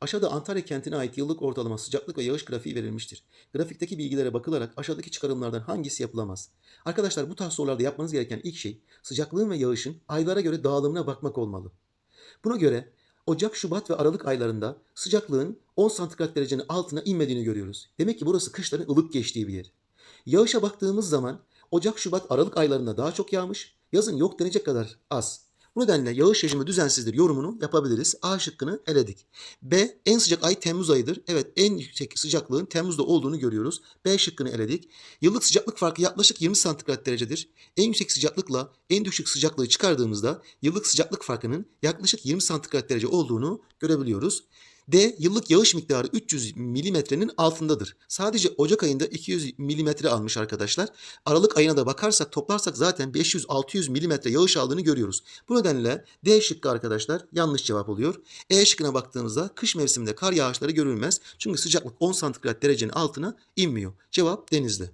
Aşağıda Antalya kentine ait yıllık ortalama sıcaklık ve yağış grafiği verilmiştir. Grafikteki bilgilere bakılarak aşağıdaki çıkarımlardan hangisi yapılamaz? Arkadaşlar bu tarz sorularda yapmanız gereken ilk şey sıcaklığın ve yağışın aylara göre dağılımına bakmak olmalı. Buna göre Ocak, Şubat ve Aralık aylarında sıcaklığın 10 santigrat derecenin altına inmediğini görüyoruz. Demek ki burası kışların ılık geçtiği bir yer. Yağışa baktığımız zaman Ocak, Şubat, Aralık aylarında daha çok yağmış, yazın yok denecek kadar az. Bu nedenle yağış rejimi düzensizdir yorumunu yapabiliriz. A şıkkını eledik. B en sıcak ay Temmuz ayıdır. Evet en yüksek sıcaklığın Temmuz'da olduğunu görüyoruz. B şıkkını eledik. Yıllık sıcaklık farkı yaklaşık 20 santigrat derecedir. En yüksek sıcaklıkla en düşük sıcaklığı çıkardığımızda yıllık sıcaklık farkının yaklaşık 20 santigrat derece olduğunu görebiliyoruz. D yıllık yağış miktarı 300 milimetrenin altındadır. Sadece Ocak ayında 200 milimetre almış arkadaşlar. Aralık ayına da bakarsak toplarsak zaten 500-600 milimetre yağış aldığını görüyoruz. Bu nedenle D şıkkı arkadaşlar yanlış cevap oluyor. E şıkkına baktığımızda kış mevsiminde kar yağışları görülmez. Çünkü sıcaklık 10 santigrat derecenin altına inmiyor. Cevap denizde.